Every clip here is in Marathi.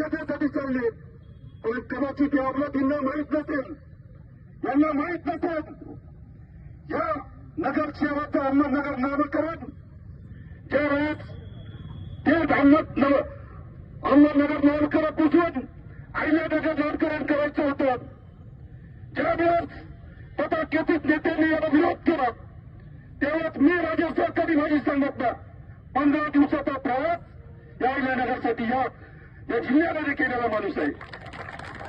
कशासाठी चालले? पण कदाचित या अमलातींना माहीत नसेल. यांना माहीत नसेल. या नगरसेवाचं अहमदनगर नामकरण ज्या वेळेस ते अहमद अहमदनगर नामकरण पुसून अहिल्यानगर नामकरण करायचं होतं. ज्या वेळेस तथाकथित नेत्यांनी याला विरोध केला त्यावेळेस मी राज्य सरकारी माझी संघटना पंधरा दिवसाचा प्रवास या अहिल्यानगरसाठी या या जिल्ह्यामध्ये केलेला माणूस आहे.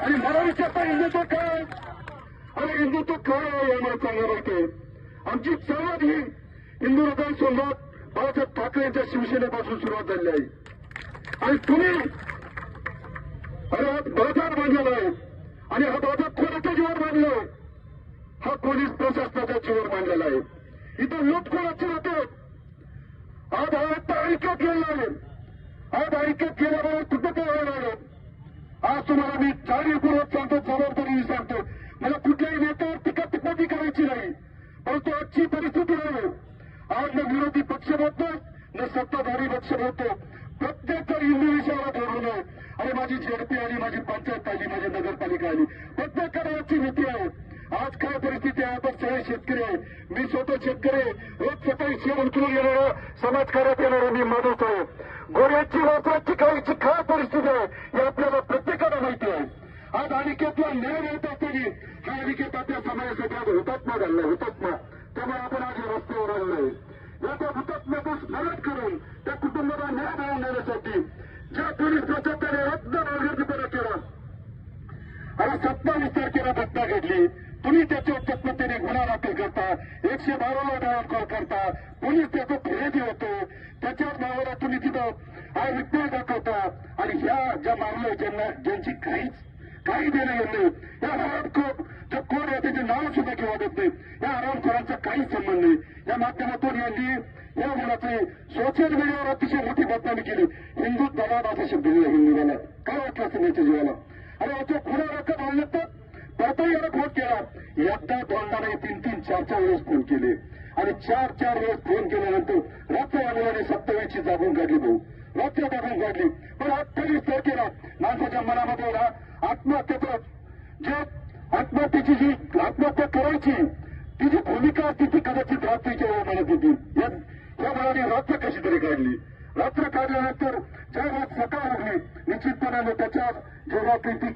आणि मला विचारता हिंदुत्व काय? अरे हिंदुत्व काय आहे आम्हाला चांगलं माहिती आमची चळवळ ही हिंदू हृदय सोबत बाळासाहेब ठाकरे यांच्या शिवसेनेपासून सुरुवात झाली आहे. आणि तुम्ही अरे हा बाजार बांधलेला आहे. आणि हा बाजार कोणाच्या जीवर बांधलाय हा पोलीस प्रशासनाच्या जीवर बांधलेला आहे. इथं लूट कोणाचे होते आज हा ऐक्यात गेलेला आहे. आज ऐक्यात गेल्यामुळे कृतज्ञ व्हायला लागलो. आज तुम्हाला मी जाणीवपूर्वक सांगतो जबाबदारीने सांगतो. मला कुठल्याही नेत्यावर टीका टिप्पणी करायची नाही परंतु आजची परिस्थिती नाही आज न विरोधी पक्ष बोलतो न सत्ताधारी पक्ष बोलतो. प्रत्येक हिंदू विषयाला धरून आहे. आणि माझी झेडपी आली माझी पंचायत आली माझी नगरपालिका आली. प्रत्येकाला आजची भीती आहे. आज काय परिस्थिती आहे आपण सगळे शेतकरी आहे मी स्वतः शेतकरी रोज सकाळी शेण उचलून येणारा समाजकार्यात येणारा मी माणूस आहे. गोऱ्याची वापराची काहीची काय परिस्थिती आहे हे आपल्याला प्रत्येकाला माहिती आहे. आज अनिकेतला न्याय मिळत असताना हा अनिकेत आपल्या समाजासाठी आज हुतात्मा झाला हुतात्मा. त्यामुळे आपण आज रस्त्यावर आलो आहे. या त्या हुतात्म्याचं स्मरण करून त्या कुटुंबाला न्याय मिळवून देण्यासाठी ज्या पोलीस प्रशासनाने रद्द नागरिकपणा केला आणि सत्ता विस्तार केला घटना घडली तुम्ही त्याच्या चकमतेने गुन्हा दाखल करता एकशे बाराला डायल कॉल करता. पोलीस त्याचं फिर्यादी होतो त्याच्यावर नावाला तुम्ही तिथं हा विज्ञान दाखवता. आणि ह्या ज्या मारल्या ज्यांना ज्यांची काहीच काही देणं येत नाही. या हरामखोर जो कोण आहे त्याचे नाव सुद्धा घेऊ वाटत नाही. या हरामखोरांचा काहीच संबंध नाही. या माध्यमातून यांनी या मुलाचे सोशल मीडियावर अतिशय मोठी बदनामी केली. हिंदू दलाल असा शब्द दिला हिंदू दलाल काय वाटलं असेल याच्या जीवाला? अरे याच्या खुणा रक्कम आणलं तर परतही याला फोन केला. एकदा दोनदा नाही तीन तीन चार चार वेळेस फोन केले. आणि चार चार वेळेस फोन केल्यानंतर रात्र या सत्तावीसची जागून काढली भाऊ. रात्र जागून काढली. पण अठ्ठावीस तारखेला माणसाच्या मनामध्ये ना आत्महत्येचं जे आत्महत्येची जी आत्महत्या करायची ती जी भूमिका असते ती कदाचित रात्रीच्या वेळी म्हणत होती. या मुलाने रात्र कशी तरी काढली. रात्र काढल्यानंतर ज्या वेळेस सकाळ उठली निश्चितपणाने त्याच्या जेव्हा ती